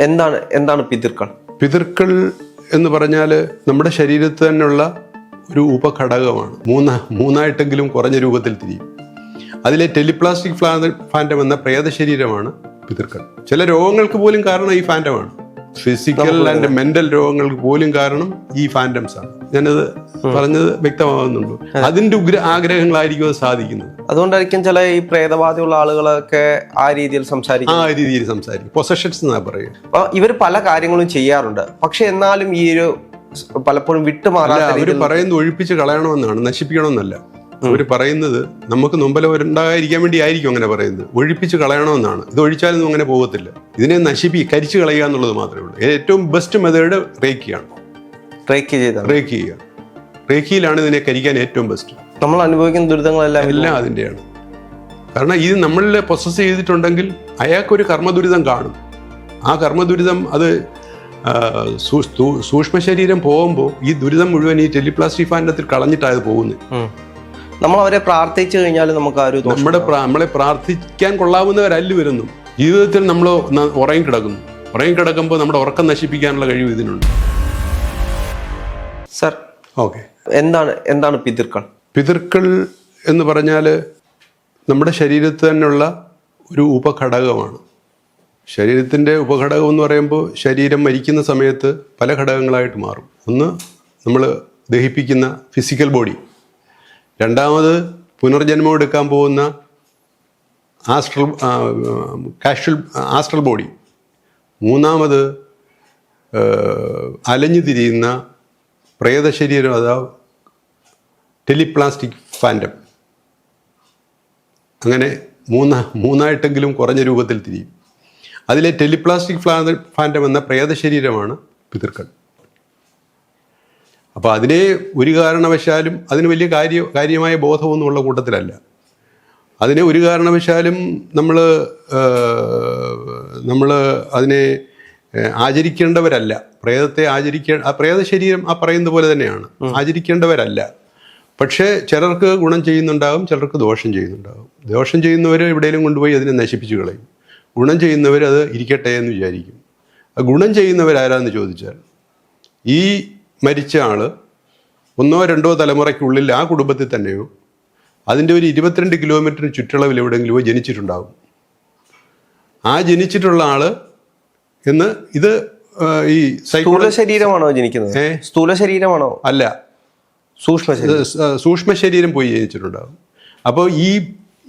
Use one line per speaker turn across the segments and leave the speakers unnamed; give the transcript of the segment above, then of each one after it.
എന്താണ് എന്താണ് പിതൃക്കൾ?
പിതൃക്കൾ എന്ന് പറഞ്ഞാൽ നമ്മുടെ ശരീരത്തിൽ തന്നെയുള്ള ഒരു ഉപഘടകമാണ്. മൂന്ന മൂന്നായിട്ടെങ്കിലും കുറഞ്ഞ രൂപത്തിൽ തിരിയും. അതിലെ ടെലിപ്ലാസ്റ്റിക് ഫാന്റം എന്ന പ്രേത ശരീരമാണ് പിതൃക്കൾ. ചില രോഗങ്ങൾക്ക് പോലും കാരണം ഈ ഫാന്റമാണ് ഫിസിക്കൽ ആൻഡ് മെന്റൽ രോഗങ്ങൾക്ക് പോലും കാരണം ഈ ഫാന്റംസ് ആണ്. ഞാനത് പറഞ്ഞത് വ്യക്തമാകുന്നുണ്ടോ. അതിന്റെ ഉഗ്ര ആഗ്രഹങ്ങളായിരിക്കും അത് സാധിക്കുന്നത്.
അതുകൊണ്ടായിരിക്കും ചില ഈ പ്രേതബാധയുള്ള ആളുകളൊക്കെ ആ രീതിയിൽ സംസാരിക്കും
ആ രീതിയിൽ സംസാരിക്കും. പൊസഷൻസ് എന്നാ പറയുക.
ഇവർ പല കാര്യങ്ങളും ചെയ്യാറുണ്ട്. പക്ഷെ എന്നാലും ഈ ഒരു പലപ്പോഴും
വിട്ടുമാറാൻ
അവർ
പറയുന്നത് ഒഴിപ്പിച്ച് കളയണമെന്നാണ് നശിപ്പിക്കണമെന്നല്ല. അവർ പറയുന്നത് നമുക്ക് നൊമ്പലം ഉണ്ടാകാതിരിക്കാൻ വേണ്ടി ആയിരിക്കും അങ്ങനെ പറയുന്നത്. ഒഴിപ്പിച്ച് കളയണമെന്നാണ്. ഇത് ഒഴിച്ചാലൊന്നും അങ്ങനെ പോകത്തില്ല. ഇതിനെ നശിപ്പി കരിച്ചു കളയുക എന്നുള്ളത് മാത്രമേ ഉള്ളൂ. ഏറ്റവും ബെസ്റ്റ് മെത്തേഡ് റേക്കിയാണ്
റേക്ക് ചെയ്ത
റേക്ക് ചെയ്യുക. റേക്കിയിലാണ് ഇതിനെ കരിക്കാൻ ഏറ്റവും ബെസ്റ്റ്
നമ്മൾ അനുഭവിക്കുന്ന ദുരിതങ്ങളെല്ലാം
എല്ലാം അതിന്റെയാണ് കാരണം ഇത് നമ്മളിൽ പ്രൊസസ് ചെയ്തിട്ടുണ്ടെങ്കിൽ അയാൾക്കൊരു കർമ്മദുരിതം കാണും. ആ കർമ്മദുരിതം അത് സൂക്ഷ്മ ശരീരം പോകുമ്പോൾ ഈ ദുരിതം മുഴുവൻ ഈ ടെലിപ്ലാസ്റ്റി ഫാൻഡത്തിൽ കളഞ്ഞിട്ടാണ് അത് പോകുന്നത്.
നമ്മൾ അവരെ പ്രാർത്ഥിച്ചു കഴിഞ്ഞാൽ നമുക്ക് ആ ഒരു
നമ്മുടെ നമ്മളെ പ്രാർത്ഥിക്കാൻ കൊള്ളാവുന്നവരല്ല വരുന്നു. ജീവിതത്തിൽ നമ്മൾ ഉറങ്ങി കിടക്കുന്നു. ഉറങ്ങി കിടക്കുമ്പോൾ നമ്മുടെ ഉറക്കം നശിപ്പിക്കാനുള്ള കഴിവ് ഇതിനുണ്ട്.
Sir
okay.
എന്താണ് എന്താണ് പിതൃക്കൾ?
പിതൃക്കൾ എന്ന് പറഞ്ഞാൽ നമ്മുടെ ശരീരത്തിൽ തന്നെയുള്ള ഒരു ഉപഘടകമാണ്. ശരീരത്തിന്റെ ഉപഘടകം എന്ന് പറയുമ്പോൾ ശരീരം മരിക്കുന്ന സമയത്ത് പല ഘടകങ്ങളായിട്ട് മാറും. ഒന്ന് നമ്മൾ ദഹിപ്പിക്കുന്ന ഫിസിക്കൽ ബോഡി രണ്ടാമത് പുനർജന്മം എടുക്കാൻ പോകുന്ന ആസ്ട്രൽ കാഷ്വൽ ആസ്ട്രൽ ബോഡി. മൂന്നാമത് അലഞ്ഞു തിരിയുന്ന പ്രേതശരീരം അതാ ടെലിപ്ലാസ്റ്റിക് ഫാന്റം അങ്ങനെ മൂന്ന മൂന്നായിട്ടെങ്കിലും കുറഞ്ഞ രൂപത്തിൽ തിരിയും. അതിലെ ടെലിപ്ലാസ്റ്റിക് ഫാന്റം എന്ന പ്രേതശരീരമാണ് പിതൃക്കൾ അപ്പോൾ അതിനെ ഒരു കാരണവശാലും അതിന് വലിയ കാര്യ കാര്യമായ ബോധമൊന്നുമുള്ള കൂട്ടത്തിലല്ല. അതിനെ ഒരു കാരണവശാലും നമ്മൾ നമ്മൾ അതിനെ ആചരിക്കേണ്ടവരല്ല. പ്രേതത്തെ ആചരിക്കേ ആ പ്രേത ശരീരം ആ പറയുന്ന പോലെ തന്നെയാണ്. ആചരിക്കേണ്ടവരല്ല. പക്ഷേ ചിലർക്ക് ഗുണം ചെയ്യുന്നുണ്ടാകും ചിലർക്ക് ദോഷം ചെയ്യുന്നുണ്ടാകും. ദോഷം ചെയ്യുന്നവർ എവിടെയെങ്കിലും കൊണ്ടുപോയി അതിനെ നശിപ്പിച്ചു കളയും. ഗുണം ചെയ്യുന്നവർ അത് ഇരിക്കട്ടെ എന്ന് വിചാരിക്കും. ഗുണം ചെയ്യുന്നവരാരാന്ന് ചോദിച്ചാൽ ഈ മരിച്ച ആൾ ഒന്നോ രണ്ടോ തലമുറയ്ക്കുള്ളിൽ ആ കുടുംബത്തിൽ തന്നെയോ അതിന്റെ ഒരു ഇരുപത്തിരണ്ട് കിലോമീറ്ററിന് ചുറ്റളവിൽ എവിടെയെങ്കിലുമോ ജനിച്ചിട്ടുണ്ടാകും ആ ജനിച്ചിട്ടുള്ള ആൾ എന്ന് ഇത് ഈ
സ്ഥൂല ശരീരമാണോ ജനിക്കുന്നത്? സ്ഥൂല ശരീരമാണോ?
അല്ല.
സൂക്ഷ്മ
സൂക്ഷ്മ ശരീരം പോയി ജനിച്ചിട്ടുണ്ടാകും അപ്പോൾ ഈ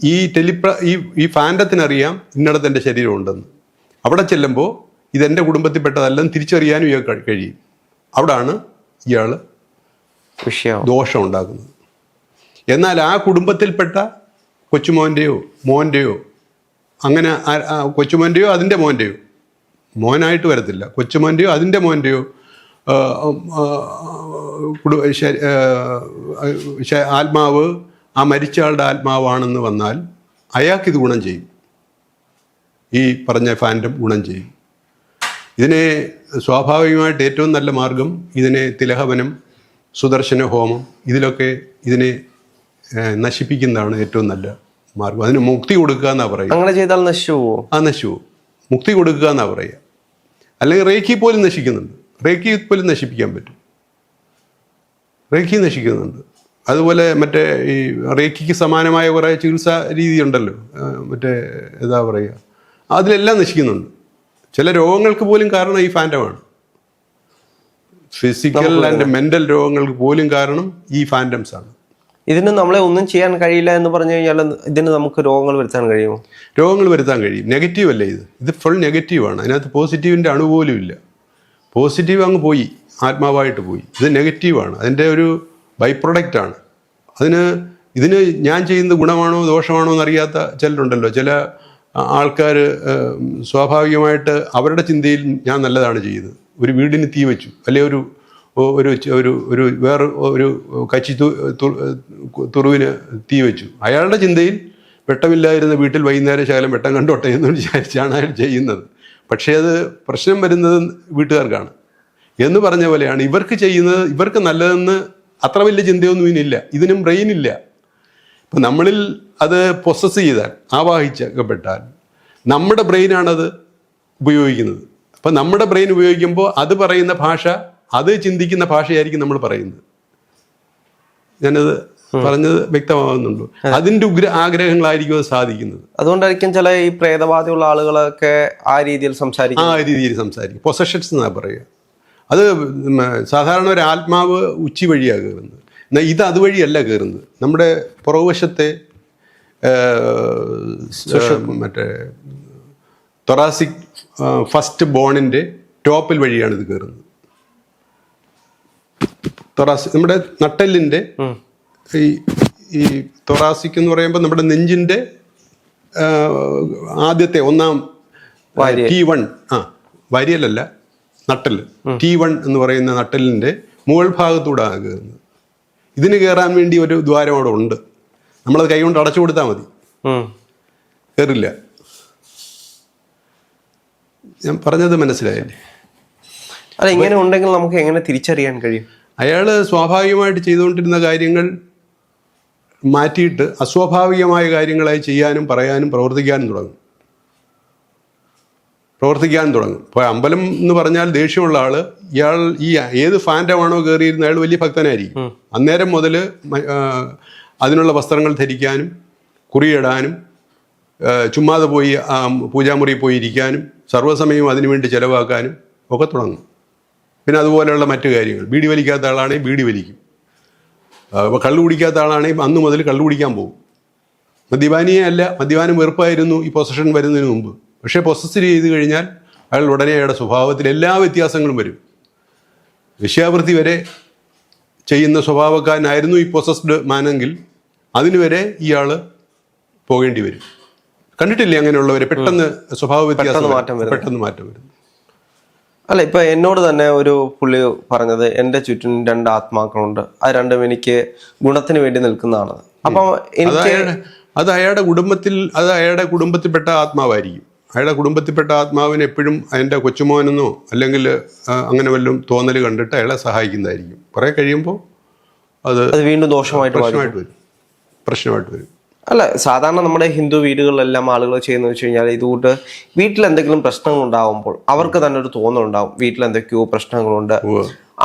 ഈ ടെലിപ്ര ഈ ഈ ഫാൻഡത്തിനറിയാം ഇന്നടത്ത് എന്റെ ശരീരം ഉണ്ടെന്ന്. അവിടെ ചെല്ലുമ്പോൾ ഇതെന്റെ കുടുംബത്തിൽപ്പെട്ടതല്ലെന്ന് തിരിച്ചറിയാനും കഴിയും. അവിടാണ് ഇയാൾ ദോഷം ഉണ്ടാക്കുന്നത് എന്നാൽ ആ കുടുംബത്തിൽപ്പെട്ട കൊച്ചുമോന്റെയോ മോന്റെയോ അങ്ങനെ കൊച്ചുമോന്റെയോ അതിന്റെ മോന്റെയോ മോനായിട്ട് വരത്തില്ല. കൊച്ചുമോന്റെയോ അതിന്റെ മോന്റെയോ ആത്മാവ് ആ മരിച്ച ആളുടെ ആത്മാവാണെന്ന് വന്നാൽ അയാൾക്കിത് ഗുണം ചെയ്യും. ഈ പറഞ്ഞ ഫാന്റം ഗുണം ചെയ്യും. ഇതിനെ സ്വാഭാവികമായിട്ട് ഏറ്റവും നല്ല മാർഗം ഇതിനെ തിലഹവനം സുദർശന ഹോമം ഇതിലൊക്കെ ഇതിനെ നശിപ്പിക്കുന്നതാണ് ഏറ്റവും നല്ല മാർഗം. അതിന് മുക്തി കൊടുക്കുക എന്നാ പറയുക.
അങ്ങനെ ചെയ്താൽ നശിച്ചുവോ
ആ നശിച്ചു. മുക്തി കൊടുക്കുക എന്നാ പറയുക. അല്ലെങ്കിൽ റേക്കി പോലും നശിക്കുന്നുണ്ട്. റേക്കി പോലും നശിപ്പിക്കാൻ പറ്റും. റേക്കി നശിക്കുന്നുണ്ട്. അതുപോലെ മറ്റേ ഈ റേക്കിക്ക് സമാനമായ കുറേ ചികിത്സാ രീതിയുണ്ടല്ലോ മറ്റേ എന്താ പറയുക. അതിലെല്ലാം നശിക്കുന്നുണ്ട്. ചില രോഗങ്ങൾക്ക് പോലും കാരണം ഈ ഫാന്റമാണ് ഫിസിക്കൽ ആൻഡ് മെന്റൽ രോഗങ്ങൾക്ക് പോലും കാരണം ഈ ഫാന്റംസ് ആണ്.
ഇതിന് നമ്മളെ ഒന്നും ചെയ്യാൻ കഴിയില്ല എന്ന് പറഞ്ഞു കഴിഞ്ഞാൽ ഇതിന് നമുക്ക് രോഗങ്ങൾ വരുത്താൻ കഴിയുമോ?
രോഗങ്ങൾ വരുത്താൻ കഴിയും. നെഗറ്റീവ് അല്ലേ ഇത്? ഇത് ഫുൾ നെഗറ്റീവ് നെഗറ്റീവാണ് അതിനകത്ത് പോസിറ്റീവിന്റെ അണു പോലും ഇല്ല. പോസിറ്റീവ് അങ്ങ് പോയി. ആത്മാവായിട്ട് പോയി. ഇത് നെഗറ്റീവ് ആണ്. അതിന്റെ ഒരു ബൈ ആണ്. അതിന് ഇതിന് ഞാൻ ചെയ്യുന്നത് ഗുണമാണോ ദോഷമാണോ എന്നറിയാത്ത ചിലരുണ്ടല്ലോ. ചില ആൾക്കാർ സ്വാഭാവികമായിട്ട് അവരുടെ ചിന്തയിൽ ഞാൻ നല്ലതാണ് ചെയ്തത് ഒരു വീടിന് തീ വെച്ചു. അല്ലെ ഒരു ഒരു ഒരു ഒരു വേറെ ഒരു കച്ചി തുറുവിന് തീ വെച്ചു. അയാളുടെ ചിന്തയിൽ വെട്ടമില്ലായിരുന്ന വീട്ടിൽ വൈകുന്നേരം ശകലം വെട്ടം കണ്ടോട്ടെ എന്ന് വിചാരിച്ചാണ് അയാൾ ചെയ്യുന്നത്. പക്ഷേ അത് പ്രശ്നം വരുന്നത് വീട്ടുകാർക്കാണ്. എന്ന് പറഞ്ഞ പോലെയാണ്. ഇവർക്ക് ചെയ്യുന്നത് ഇവർക്ക് നല്ലതെന്ന് അത്ര വലിയ ചിന്തയൊന്നും ഇതിനില്ല ഇതിനും ബ്രെയിൻ ഇപ്പം നമ്മളിൽ അത് പൊസസ് ചെയ്താൽ ആവാഹിച്ചപ്പെട്ടാൽ നമ്മുടെ ബ്രെയിനാണത് ഉപയോഗിക്കുന്നത്. അപ്പം നമ്മുടെ ബ്രെയിൻ ഉപയോഗിക്കുമ്പോൾ അത് പറയുന്ന ഭാഷ അത് ചിന്തിക്കുന്ന ഭാഷയായിരിക്കും നമ്മൾ പറയുന്നത്. ഞാനത് പറഞ്ഞത് വ്യക്തമാകുന്നുണ്ടോ അതിന്റെ ഉഗ്ര ആഗ്രഹങ്ങളായിരിക്കും അത് സാധിക്കുന്നത്.
അതുകൊണ്ടായിരിക്കും ചില ഈ പ്രേതബാധയുള്ള ആളുകളൊക്കെ ആ രീതിയിൽ സംസാരിക്കും
ആ രീതിയിൽ സംസാരിക്കും. പൊസഷൻസ് എന്നാ പറയുക. അത് സാധാരണ ഒരു ആത്മാവ് ഉച്ചി വഴിയാകുന്നത്. ഇത് അതുവഴിയല്ല കയറുന്നത് നമ്മുടെ പുറകുവശത്തെ മറ്റേ തൊറാസിക് ഫസ്റ്റ് ബോണിന്റെ ടോപ്പിൽ വഴിയാണ് ഇത് കയറുന്നത് തൊറാസിക് നമ്മുടെ നട്ടെല്ലിന്റെ ഈ ഈ തൊറാസിക് എന്ന് പറയുമ്പോൾ നമ്മുടെ നെഞ്ചിന്റെ ആദ്യത്തെ ഒന്നാം. ടി വൺ ആ വാരിയലല്ല നട്ടൽ ടി വൺ എന്ന് പറയുന്ന നട്ടലിന്റെ മുകൾ ഭാഗത്തൂടെ കയറുന്നത് ഇതിന് കയറാൻ വേണ്ടി ഒരു ദ്വാരം അവിടെ ഉണ്ട്. നമ്മളത് കൈകൊണ്ട് അടച്ചു കൊടുത്താൽ മതി. കയറില്ല ഞാൻ പറഞ്ഞത് മനസ്സിലായില്ലേ
അല്ല ഇങ്ങനെ ഉണ്ടെങ്കിൽ നമുക്ക് എങ്ങനെ തിരിച്ചറിയാൻ കഴിയും?
അയാൾ സ്വാഭാവികമായിട്ട് ചെയ്തുകൊണ്ടിരുന്ന കാര്യങ്ങൾ മാറ്റിയിട്ട് അസ്വാഭാവികമായ കാര്യങ്ങളായി ചെയ്യാനും പറയാനും പ്രവർത്തിക്കാനും തുടങ്ങും. പ്രവർത്തിക്കാനും തുടങ്ങും. ഇപ്പോൾ അമ്പലം എന്ന് പറഞ്ഞാൽ ദേഷ്യമുള്ള ആൾ ഇയാൾ ഈ ഏത് ഫാന്റമാണോ കയറിയിരുന്ന അയാൾ വലിയ ഭക്തനായിരിക്കും. അന്നേരം മുതൽ അതിനുള്ള വസ്ത്രങ്ങൾ ധരിക്കാനും കുറിയിടാനും ചുമ്മാതെ പോയി പൂജാമുറിയിൽ പോയി ഇരിക്കാനും സർവസമയവും അതിനുവേണ്ടി ചിലവാക്കാനും ഒക്കെ തുടങ്ങും. പിന്നെ അതുപോലെയുള്ള മറ്റു കാര്യങ്ങൾ. ബീഡി വലിക്കാത്ത ആളാണെങ്കിൽ ബീഡി വലിക്കും. അപ്പോൾ കള്ളു കുടിക്കാത്ത ആളാണെങ്കിൽ അന്ന് മുതൽ കള്ളു കുടിക്കാൻ പോകും. മദ്യപാനിയെ അല്ല മദ്യപാനം വെറുപ്പായിരുന്നു ഈ പൊസഷൻ വരുന്നതിന് മുമ്പ്. പക്ഷേ പൊസസ് ചെയ്ത് കഴിഞ്ഞാൽ അയാൾ ഉടനെ അയാളുടെ സ്വഭാവത്തിൽ എല്ലാ വ്യത്യാസങ്ങളും വരും. വിഷയാവൃത്തി വരെ ചെയ്യുന്ന സ്വഭാവക്കാരനായിരുന്നു ഈ പൊസസ്ഡ് മാനെങ്കിൽ അതിനുവരെ ഇയാൾ പോകേണ്ടി വരും. കണ്ടിട്ടില്ലേ അങ്ങനെയുള്ളവരെ? പെട്ടെന്ന് സ്വഭാവ വ്യത്യാസം
പെട്ടെന്ന്. മാറ്റം
പെട്ടെന്ന് മാറ്റം വരും.
അല്ല ഇപ്പൊ എന്നോട് തന്നെ ഒരു പുള്ളി പറഞ്ഞത് എന്റെ ചുറ്റും രണ്ട് ആത്മാക്കളുണ്ട്. ആ രണ്ടും എനിക്ക് ഗുണത്തിന് വേണ്ടി നിൽക്കുന്നതാണ് അപ്പൊ എനിക്ക്
അത് അയാളുടെ കുടുംബത്തിൽ അത് അയാളുടെ കുടുംബത്തിൽപ്പെട്ട ആത്മാവായിരിക്കും. അയാളുടെ കുടുംബത്തിൽപ്പെട്ട ആത്മാവിന് എപ്പോഴും അതിന്റെ കൊച്ചുമോനെന്നോ അല്ലെങ്കിൽ അങ്ങനെ വല്ലതും തോന്നൽ കണ്ടിട്ട് അയാളെ സഹായിക്കുന്നതായിരിക്കും. കുറേ കഴിയുമ്പോൾ അത്
അത് വീണ്ടും ദോഷമായിട്ട്
പ്രശ്നമായിട്ട് വരും. പ്രശ്നമായിട്ട് വരും.
അല്ല സാധാരണ നമ്മുടെ ഹിന്ദു വീടുകളിലെല്ലാം ആളുകൾ ചെയ്യുന്ന വെച്ച് കഴിഞ്ഞാൽ ഇതുകൊണ്ട് വീട്ടിൽ എന്തെങ്കിലും പ്രശ്നങ്ങൾ ഉണ്ടാകുമ്പോൾ അവർക്ക് തന്നെ ഒരു തോന്നലുണ്ടാവും വീട്ടിൽ എന്തൊക്കെയോ പ്രശ്നങ്ങളുണ്ട്.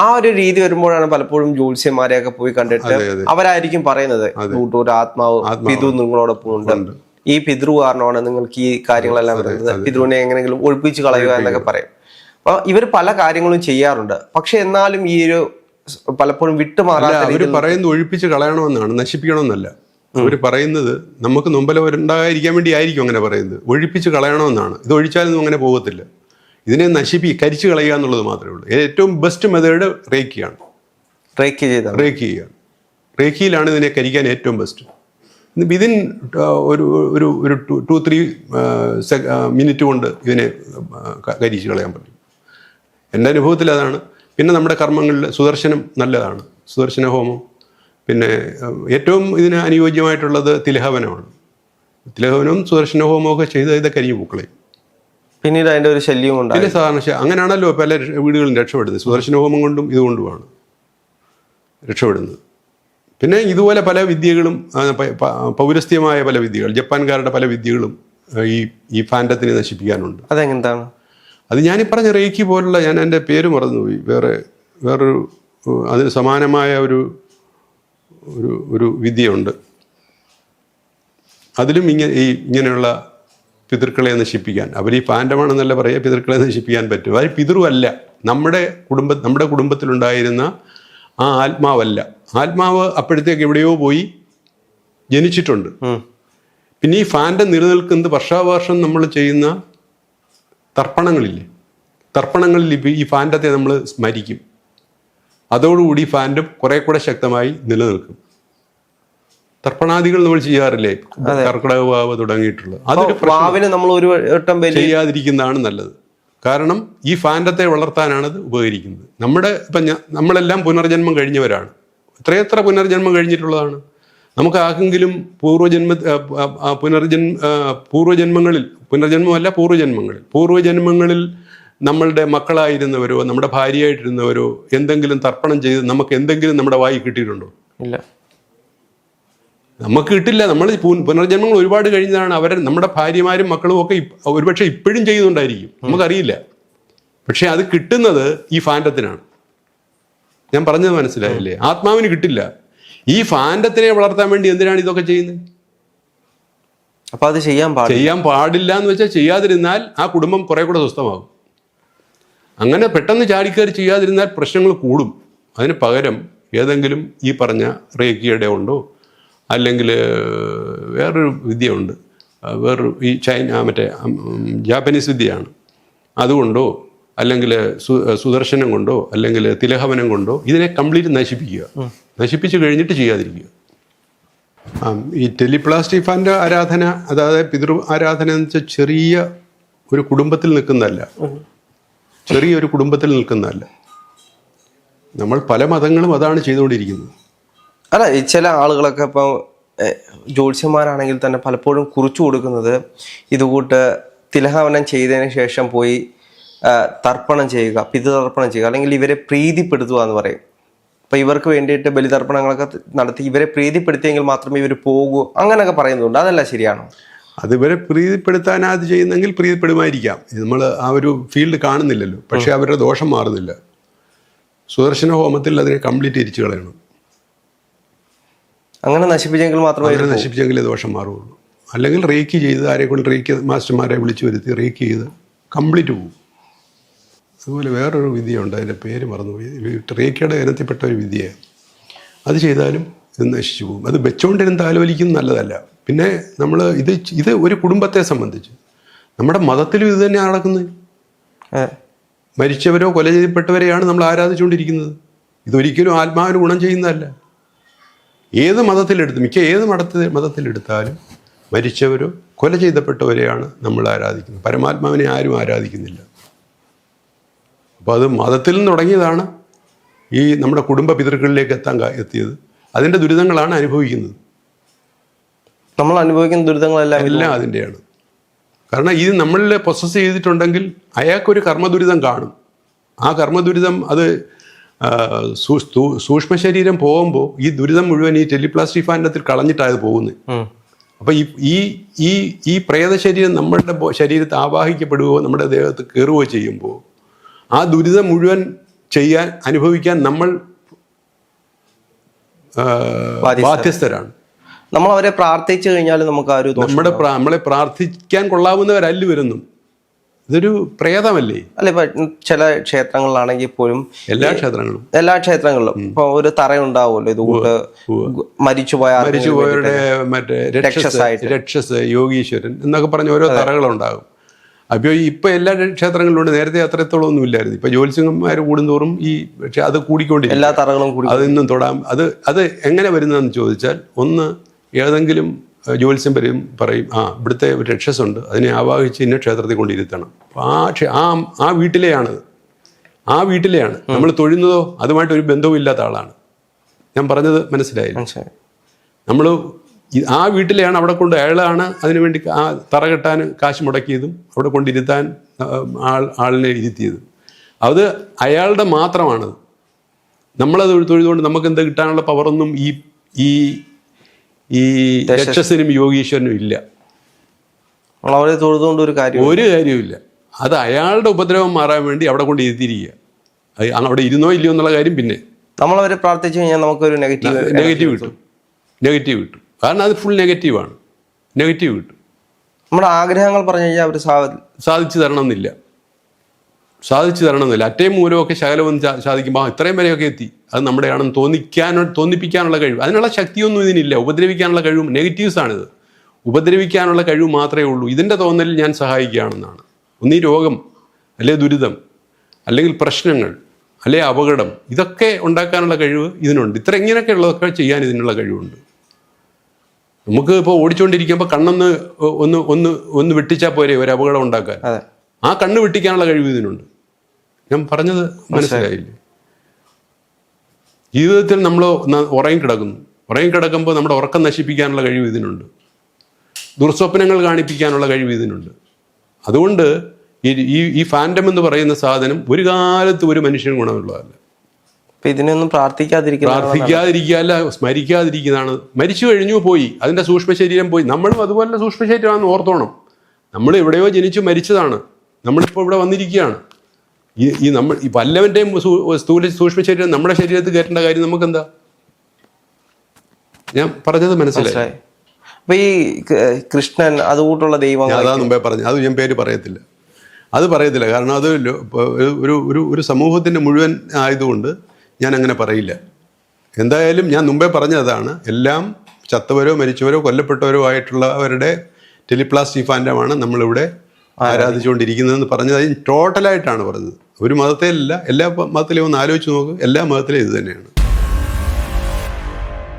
ആ ഒരു രീതി വരുമ്പോഴാണ് പലപ്പോഴും ജ്യോത്സ്യന്മാരെയൊക്കെ പോയി കണ്ടിട്ട്. അവരായിരിക്കും പറയുന്നത് ഒരു ആത്മാവ് പിതൃ നിങ്ങളോടൊപ്പം ഉണ്ട്. ഈ പിതൃ കാരണമാണ് നിങ്ങൾക്ക് ഈ കാര്യങ്ങളെല്ലാം വരുന്നത്. പിതൃവിനെ എങ്ങനെയെങ്കിലും ഒഴിപ്പിച്ച് കളയുക എന്നൊക്കെ പറയും. അപ്പൊ ഇവർ പല കാര്യങ്ങളും ചെയ്യാറുണ്ട്. പക്ഷെ എന്നാലും ഈ ഒരു പലപ്പോഴും വിട്ടുമാറാത്ത
പറയുന്നത് ഒഴിപ്പിച്ച് കളയണമെന്നാണ് നശിപ്പിക്കണമെന്നല്ല. അവർ പറയുന്നത് നമുക്ക് നൊമ്പല ഉണ്ടാകാതിരിക്കാൻ വേണ്ടി ആയിരിക്കും അങ്ങനെ പറയുന്നത്. ഒഴിപ്പിച്ച് കളയണമെന്നാണ്. ഇത് ഒഴിച്ചാലൊന്നും അങ്ങനെ പോകത്തില്ല. ഇതിനെ നശിപ്പി കരിച്ചു കളയുക എന്നുള്ളത് മാത്രമേ ഉള്ളൂ. ഏറ്റവും ബെസ്റ്റ് മെത്തേഡ് റേക്കിയാണ്.
റേക്ക് ചെയ്ത
റേക്ക് ചെയ്യുക. റേക്കിയിലാണ് ഇതിനെ കരിക്കാൻ ഏറ്റവും ബെസ്റ്റ് വിതിൻ ഒരു ഒരു ഒരു ടു ടു ത്രീ മിനിറ്റ് കൊണ്ട് ഇതിനെ കരിച്ചു കരിച്ച് കളയാൻ പറ്റും. എന്റെ അനുഭവത്തിൽ അതാണ്. പിന്നെ നമ്മുടെ കർമ്മങ്ങളിൽ സുദർശനം നല്ലതാണ്. സുദർശന ഹോമം. പിന്നെ ഏറ്റവും ഇതിന് അനുയോജ്യമായിട്ടുള്ളത് തിലഹവനമാണ്. തിലഹവനവും സുദർശന ഹോമവും ഒക്കെ ചെയ്ത് ഇത് കരിഞ്ഞു പൂക്കളയും.
പിന്നീട് അതിന്റെ ഒരു ശല്യവും ഉണ്ട്
പിന്നെ സാധാരണ അങ്ങനെയാണല്ലോ പല വീടുകളും രക്ഷപ്പെടുന്നത്. സുദർശന ഹോമം കൊണ്ടും ഇതുകൊണ്ടുമാണ് രക്ഷപ്പെടുന്നത്. പിന്നെ ഇതുപോലെ പല വിദ്യകളും പൗരസ്ത്യമായ പല വിദ്യകൾ ജപ്പാൻകാരുടെ പല വിദ്യകളും ഈ ഈ ഫാൻഡത്തിനെ നശിപ്പിക്കാനുണ്ട്.
അതെങ്ങനെന്താണ്?
അത് ഞാനീ പറഞ്ഞ റേക്കി പോലുള്ള ഞാൻ എന്റെ പേര് മറന്നുപോയി. വേറെ വേറൊരു അതിന് സമാനമായ ഒരു ഒരു ഒരു വിദ്യയുണ്ട്. അതിലും ഇങ്ങനെ ഈ ഇങ്ങനെയുള്ള പിതൃക്കളെ നശിപ്പിക്കാൻ. അവർ ഈ പാൻഡമാണെന്നല്ല പറയുക പിതൃക്കളെ നശിപ്പിക്കാൻ പറ്റും. അവർ പിതൃവല്ല. നമ്മുടെ കുടുംബ നമ്മുടെ കുടുംബത്തിലുണ്ടായിരുന്ന ആ ആത്മാവല്ല. ആത്മാവ് അപ്പോഴത്തേക്ക് എവിടെയോ പോയി ജനിച്ചിട്ടുണ്ട്. പിന്നെ ഈ ഫാന്റെ നിലനിൽക്കുന്നത് വർഷാവർഷം നമ്മൾ ചെയ്യുന്ന തർപ്പണങ്ങളില്ലേ? തർപ്പണങ്ങളിൽ ഈ ഫാന്റത്തെ നമ്മൾ സ്മരിക്കും. അതോടുകൂടി ഫാന്റും കുറെ കൂടെ ശക്തമായി നിലനിൽക്കും. തർപ്പണാദികൾ നമ്മൾ ചെയ്യാറില്ലേ? കർക്കിടക വാവ് തുടങ്ങിയിട്ടുള്ളത്. അതൊരു
നമ്മൾ ഒരു വട്ടം
ചെയ്യാതിരിക്കുന്നതാണ് നല്ലത്. കാരണം ഈ ഫാന്റത്തെ വളർത്താനാണ് അത് ഉപകരിക്കുന്നത്. നമ്മുടെ ഇപ്പം നമ്മളെല്ലാം പുനർജന്മം കഴിഞ്ഞവരാണ്. എത്രയെത്ര പുനർജന്മം കഴിഞ്ഞിട്ടുള്ളതാണ്. നമുക്ക് ആർക്കെങ്കിലും പൂർവജന്മ പുനർജന്മ പൂർവജന്മങ്ങളിൽ പുനർജന്മമല്ല പൂർവജന്മങ്ങളിൽ പൂർവജന്മങ്ങളിൽ നമ്മളുടെ മക്കളായിരുന്നവരോ നമ്മുടെ ഭാര്യയായിട്ടിരുന്നവരോ എന്തെങ്കിലും തർപ്പണം ചെയ്ത് നമുക്ക് എന്തെങ്കിലും നമ്മുടെ വായി കിട്ടിയിട്ടുണ്ടോ?
ഇല്ല.
നമുക്ക് കിട്ടില്ല. നമ്മൾ പുനർജന്മങ്ങൾ ഒരുപാട് കഴിഞ്ഞതാണ്. അവരെ നമ്മുടെ ഭാര്യമാരും മക്കളും ഒക്കെ ഒരുപക്ഷെ ഇപ്പോഴും ചെയ്യുന്നുണ്ടായിരിക്കും നമുക്കറിയില്ല. പക്ഷെ അത് കിട്ടുന്നത് ഈ ഫാന്റത്തിനാണ് ഞാൻ പറഞ്ഞത് മനസ്സിലായില്ലേ? ആത്മാവിന് കിട്ടില്ല. ഈ ഫാൻഡത്തിനെ വളർത്താൻ വേണ്ടി എന്തിനാണ് ഇതൊക്കെ ചെയ്യുന്നത്?
അപ്പൊ അത് ചെയ്യാൻ
ചെയ്യാൻ പാടില്ല എന്ന് വെച്ചാൽ ചെയ്യാതിരുന്നാൽ ആ കുടുംബം കുറെ കൂടെ സ്വസ്ഥമാകും. അങ്ങനെ പെട്ടെന്ന് ചാടിക്കയറി ചെയ്യാതിരുന്നാൽ പ്രശ്നങ്ങൾ കൂടും. അതിന് പകരം ഏതെങ്കിലും ഈ പറഞ്ഞ റേക്കിയുടെ ഉണ്ടോ? അല്ലെങ്കിൽ വേറൊരു വിദ്യയുണ്ട്. വേറൊരു ഈ ചൈന മറ്റേ ജാപ്പനീസ് വിദ്യയാണ്. അതുകൊണ്ടോ അല്ലെങ്കിൽ സു- സുദർശനം കൊണ്ടോ അല്ലെങ്കിൽ തിലഹവനം കൊണ്ടോ ഇതിനെ കംപ്ലീറ്റ് നശിപ്പിക്കുക. നശിപ്പിച്ചു കഴിഞ്ഞിട്ട് ചെയ്യാതിരിക്കുക. ആ, ഈ ടെലിപ്ലാസ്റ്റിഫാന്റെ ആരാധന അതായത് പിതൃ ആരാധന എന്ന് വെച്ചാൽ ചെറിയ ഒരു കുടുംബത്തിൽ നിൽക്കുന്നതല്ല. ചെറിയൊരു കുടുംബത്തിൽ നിൽക്കുന്നതല്ല. നമ്മൾ പല മതങ്ങളും അതാണ് ചെയ്തുകൊണ്ടിരിക്കുന്നത്.
അല്ല ഈ ചില ആളുകളൊക്കെ ഇപ്പോൾ ജ്യോത്സ്യന്മാരാണെങ്കിൽ തന്നെ പലപ്പോഴും കുറിച്ചു കൊടുക്കുന്നത് ഇതുകൂട്ട് തിലഹവനം ചെയ്തതിന് ശേഷം പോയി തർപ്പണം ചെയ്യുക പിതൃതർപ്പണം ചെയ്യുക അല്ലെങ്കിൽ ഇവരെ പ്രീതിപ്പെടുത്തുക എന്ന് പറയും. അപ്പം ഇവർക്ക് വേണ്ടിയിട്ട് ബലിതർപ്പണങ്ങളൊക്കെ നടത്തി ഇവരെ പ്രീതിപ്പെടുത്തിയെങ്കിൽ മാത്രമേ ഇവർ പോകൂ അങ്ങനെയൊക്കെ പറയുന്നുണ്ട്. അതല്ല ശരിയാണോ?
അത് ഇവരെ പ്രീതിപ്പെടുത്താൻ അത് ചെയ്യുന്നെങ്കിൽ പ്രീതിപ്പെടുമായിരിക്കാം. നമ്മൾ ആ ഒരു ഫീൽഡ് കാണുന്നില്ലല്ലോ. പക്ഷേ അവരുടെ ദോഷം മാറുന്നില്ല. സുദർശന ഹോമത്തിൽ അതിനെ കംപ്ലീറ്റ് ഇരിച്ചു കളയണം.
അങ്ങനെ നശിപ്പിച്ചെങ്കിൽ മാത്രമേ
അതിനെ നശിപ്പിച്ചെങ്കിലേ ദോഷം മാറുള്ളൂ അല്ലെങ്കിൽ റേക്ക് ചെയ്ത് ആരെ കൊണ്ട് റേക്ക് മാസ്റ്റർമാരെ വിളിച്ചു വരുത്തി റേക്ക് ചെയ്ത് കംപ്ലീറ്റ് പോകും അതുപോലെ വേറൊരു വിദ്യയുണ്ട് അതിന്റെ പേര് മറന്നുപോയി ട്രേക്കയുടെ ഇനത്തിൽപ്പെട്ട ഒരു വിദ്യയാണ് അത് ചെയ്താലും ഇത് നശിച്ചു പോകും. അത് വെച്ചുകൊണ്ടിരുന്ന് താലോലിക്കുന്നത് നല്ലതല്ല. പിന്നെ നമ്മൾ ഇത് ഇത് ഒരു കുടുംബത്തെ സംബന്ധിച്ച്. നമ്മുടെ മതത്തിലും ഇത് തന്നെയാണ് നടക്കുന്നത്. മരിച്ചവരോ കൊല ചെയ്യപ്പെട്ടവരെയാണ് നമ്മൾ ആരാധിച്ചുകൊണ്ടിരിക്കുന്നത്. ഇതൊരിക്കലും ആത്മാവിന് ഗുണം ചെയ്യുന്നതല്ല. ഏത് മതത്തിലെടുത്ത് മിക്ക ഏത് മതത്തിൽ മതത്തിലെടുത്താലും മരിച്ചവരോ കൊല ചെയ്തപ്പെട്ടവരെയാണ് നമ്മൾ ആരാധിക്കുന്നത്. പരമാത്മാവിനെ ആരും ആരാധിക്കുന്നില്ല. അപ്പോൾ അത് മതത്തിൽ നിന്ന് തുടങ്ങിയതാണ് ഈ നമ്മുടെ കുടുംബ പിതൃക്കളിലേക്ക് എത്താൻ എത്തിയത്. അതിന്റെ ദുരിതങ്ങളാണ് അനുഭവിക്കുന്നത്.
നമ്മൾ അനുഭവിക്കുന്ന ദുരിതങ്ങളെല്ലാം
എല്ലാം അതിന്റെയാണ്. കാരണം ഇത് നമ്മളിൽ പ്രൊസസ് ചെയ്തിട്ടുണ്ടെങ്കിൽ അയാൾക്കൊരു കർമ്മദുരിതം കാണും. ആ കർമ്മദുരിതം അത് സൂക്ഷ്മ ശരീരം പോകുമ്പോൾ ഈ ദുരിതം മുഴുവൻ ഈ ടെലിപ്ലാസ്റ്റിഫാനത്തിൽ കളഞ്ഞിട്ടാണ് അത് പോകുന്നത്. അപ്പൊ ഈ ഈ ഈ പ്രേത ശരീരം നമ്മളുടെ ശരീരത്തെ ആവാഹിക്കപ്പെടുകയോ നമ്മുടെ ദേഹത്ത് കയറുകയോ ചെയ്യുമ്പോൾ ആ ദുരിതം മുഴുവൻ ചെയ്യാൻ അനുഭവിക്കാൻ നമ്മൾ
ബാധ്യസ്ഥരാണ്. നമ്മൾ അവരെ പ്രാർത്ഥിച്ചു കഴിഞ്ഞാൽ നമുക്ക് ആ ഒരു
നമ്മുടെ നമ്മളെ പ്രാർത്ഥിക്കാൻ കൊള്ളാവുന്നവരല്ല വരുന്നു. ഇതൊരു പ്രേതമല്ലേ?
അല്ല ഇപ്പൊ ചില ക്ഷേത്രങ്ങളിലാണെങ്കിൽ പോലും
എല്ലാ ക്ഷേത്രങ്ങളും.
എല്ലാ ക്ഷേത്രങ്ങളിലും. ഇപ്പൊ ഒരു തറയുണ്ടാവുമല്ലോ ഇതുകൊണ്ട് മരിച്ചുപോയ മരിച്ചുപോയ
മരിച്ചുപോയവരുടെ മറ്റേ രക്ഷസ്
രക്ഷസായിട്ട്.
രക്ഷസ് യോഗീശ്വരൻ എന്നൊക്കെ പറഞ്ഞ ഓരോ തറകളുണ്ടാകും. അപ്പോൾ ഇപ്പോൾ എല്ലാ ക്ഷേത്രങ്ങളിലും ഉണ്ട് നേരത്തെ അത്രത്തോളം ഒന്നും ഇല്ലായിരുന്നു. ഇപ്പോൾ ജ്യോത്സ്യന്മാർ കൂടുന്തോറും ഈ പക്ഷെ അത് കൂടിക്കൊണ്ടിരിക്കും
എല്ലാ തറകളും കൂടി.
അതിന്നും തൊടാം. അത് അത് എങ്ങനെ വരുന്നതെന്ന് ചോദിച്ചാൽ ഒന്ന് ഏതെങ്കിലും ജ്യോത്സ്യം വരും പറയും ആ ഇവിടുത്തെ ഒരു രക്ഷസുണ്ട് അതിനെ ആവാഹിച്ച് ഇന്ന ക്ഷേത്രത്തിൽ കൊണ്ടിരുത്തണം. അപ്പോൾ ആ ക്ഷേ- ആ ആ വീട്ടിലെയാണ് ആ വീട്ടിലെയാണ്. നമ്മൾ തൊഴുന്നതോ അതുമായിട്ട് ഒരു ബന്ധവും ഇല്ലാത്ത ആളാണ്. ഞാൻ പറഞ്ഞത് മനസ്സിലായില്ല?
മനസ്സിലായി.
നമ്മൾ ആ വീട്ടിലെയാണ് അവിടെ കൊണ്ട് അയാളാണ് അതിനുവേണ്ടി ആ തറ കെട്ടാൻ കാശ് മുടക്കിയതും അവിടെ കൊണ്ടിരുത്താൻ ആൾ ആളിനെ ഇരുത്തിയതും. അത് അയാളുടെ മാത്രമാണത്. നമ്മളത് തൊഴുതുകൊണ്ട് നമുക്ക് എന്താ കിട്ടാനുള്ള പവറൊന്നും ഈ ഈ ഈ രക്ഷസിനും യോഗീശ്വരനും ഇല്ല.
അവരെ തൊഴുതുകൊണ്ട് ഒരു കാര്യം
ഒരു കാര്യവുമില്ല. അത് അയാളുടെ ഉപദ്രവം മാറാൻ വേണ്ടി അവിടെ കൊണ്ട് ഇരുത്തിയിരിക്കുക. അവിടെ ഇരുന്നോ ഇല്ലയോ എന്നുള്ള കാര്യം പിന്നെ.
നമ്മളവരെ പ്രാർത്ഥിച്ചു കഴിഞ്ഞാൽ നമുക്കൊരു നെഗറ്റീവ്
നെഗറ്റീവ് കിട്ടും. നെഗറ്റീവ് കിട്ടും. കാരണം അത് ഫുൾ നെഗറ്റീവാണ് നെഗറ്റീവ് കിട്ടും.
നമ്മുടെ ആഗ്രഹങ്ങൾ പറഞ്ഞു കഴിഞ്ഞാൽ അവർ സാധിച്ചു
സാധിച്ചു തരണമെന്നില്ല. സാധിച്ചു തരണം എന്നില്ല അറ്റേ മൂലമൊക്കെ സാ- സാധിക്കുമ്പോൾ ഇത്രയും വരെയൊക്കെ എത്തി. അത് നമ്മുടെയാണെന്ന് തോന്നിക്കാനോ തോന്നിപ്പിക്കാനുള്ള കഴിവ്. അതിനുള്ള ശക്തിയൊന്നും ഇതിനില്ല. ഉപദ്രവിക്കാനുള്ള കഴിവും നെഗറ്റീവ്സാണിത് ഉപദ്രവിക്കാനുള്ള കഴിവ് മാത്രമേ ഉള്ളൂ. ഇതിന്റെ തോന്നലിൽ ഞാൻ സഹായിക്കുകയാണെന്നാണ്. ഒന്നീ രോഗം അല്ലെ ദുരിതം അല്ലെങ്കിൽ പ്രശ്നങ്ങൾ അല്ലെ അപകടം ഇതൊക്കെ ഉണ്ടാക്കാനുള്ള കഴിവ് ഇതിനുണ്ട്. ഇത്ര ഇങ്ങനെയൊക്കെ ഉള്ളതൊക്കെ ചെയ്യാൻ ഇതിനുള്ള കഴിവുണ്ട്. നമുക്ക് ഇപ്പോൾ ഓടിച്ചുകൊണ്ടിരിക്കുമ്പോൾ കണ്ണൊന്ന് ഒന്ന് ഒന്ന് ഒന്ന് വെട്ടിച്ചാൽ പോരെ ഒരു അപകടം ഉണ്ടാക്കാൻ. ആ കണ്ണ് വെട്ടിക്കാനുള്ള കഴിവ് ഇതിനുണ്ട്. ഞാൻ പറഞ്ഞത് മനസ്സിലായില്ലേ? ജീവിതത്തിൽ നമ്മൾ ഉറങ്ങി കിടക്കുന്നു. ഉറങ്ങി കിടക്കുമ്പോൾ നമ്മുടെ ഉറക്കം നശിപ്പിക്കാനുള്ള കഴിവ് ഇതിനുണ്ട്. ദുർസ്വപ്നങ്ങൾ കാണിപ്പിക്കാനുള്ള കഴിവ് ഇതിനുണ്ട്. അതുകൊണ്ട് ഈ ഈ- ഫാൻഡം എന്ന് പറയുന്ന സാധനം ഒരു കാലത്ത് ഒരു മനുഷ്യന് ഗുണമുള്ളതല്ല.
ഇതിനൊന്നും പ്രാർത്ഥിക്കാതിരിക്കുന്ന
പ്രാർത്ഥിക്കാതിരിക്കുകയല്ല സ്മരിക്കാതിരിക്കുന്നതാണ്. മരിച്ചു കഴിഞ്ഞു പോയി. അതിന്റെ സൂക്ഷ്മ ശരീരം പോയി. നമ്മളും അതുപോലെ സൂക്ഷ്മ ശരീരമാണെന്ന് ഓർത്തോണം. നമ്മൾ എവിടെയോ ജനിച്ചു മരിച്ചതാണ്. നമ്മളിപ്പോൾ ഇവിടെ വന്നിരിക്കുകയാണ്. ഈ ഈ നമ്മൾ ഈ വല്ലവന്റെയും സ്ഥൂല സൂക്ഷ്മ ശരീരം നമ്മുടെ ശരീരത്തിൽ കയറ്റേണ്ട കാര്യം നമുക്കെന്താ? ഞാൻ പറഞ്ഞത് മനസ്സിലായി.
അപ്പൊ ഈ കൃഷ്ണൻ അതുകൂട്ടുള്ള ദൈവം
അതാ മുമ്പേ പറഞ്ഞു അത് ഞാൻ പേര് പറയത്തില്ല. അത് പറയത്തില്ല. കാരണം അത് ഒരു ഒരു ഒരു സമൂഹത്തിന്റെ മുഴുവൻ ആയതുകൊണ്ട് ഞാൻ അങ്ങനെ പറയില്ല. എന്തായാലും ഞാൻ മുമ്പേ പറഞ്ഞതാണ് എല്ലാം ചത്തവരോ മരിച്ചവരോ കൊല്ലപ്പെട്ടവരോ ആയിട്ടുള്ളവരുടെ ടെലിപ്ലാസ്റ്റി ഫാൻഡമാണ് നമ്മളിവിടെ ആരാധിച്ചുകൊണ്ടിരിക്കുന്നതെന്ന് പറഞ്ഞത്. അതിന് ടോട്ടലായിട്ടാണ് പറഞ്ഞത്. ഒരു മതത്തിലല്ല എല്ലാ മതത്തിലും ഒന്ന് ആലോചിച്ച് നോക്ക്. എല്ലാ മതത്തിലും ഇത് തന്നെയാണ്.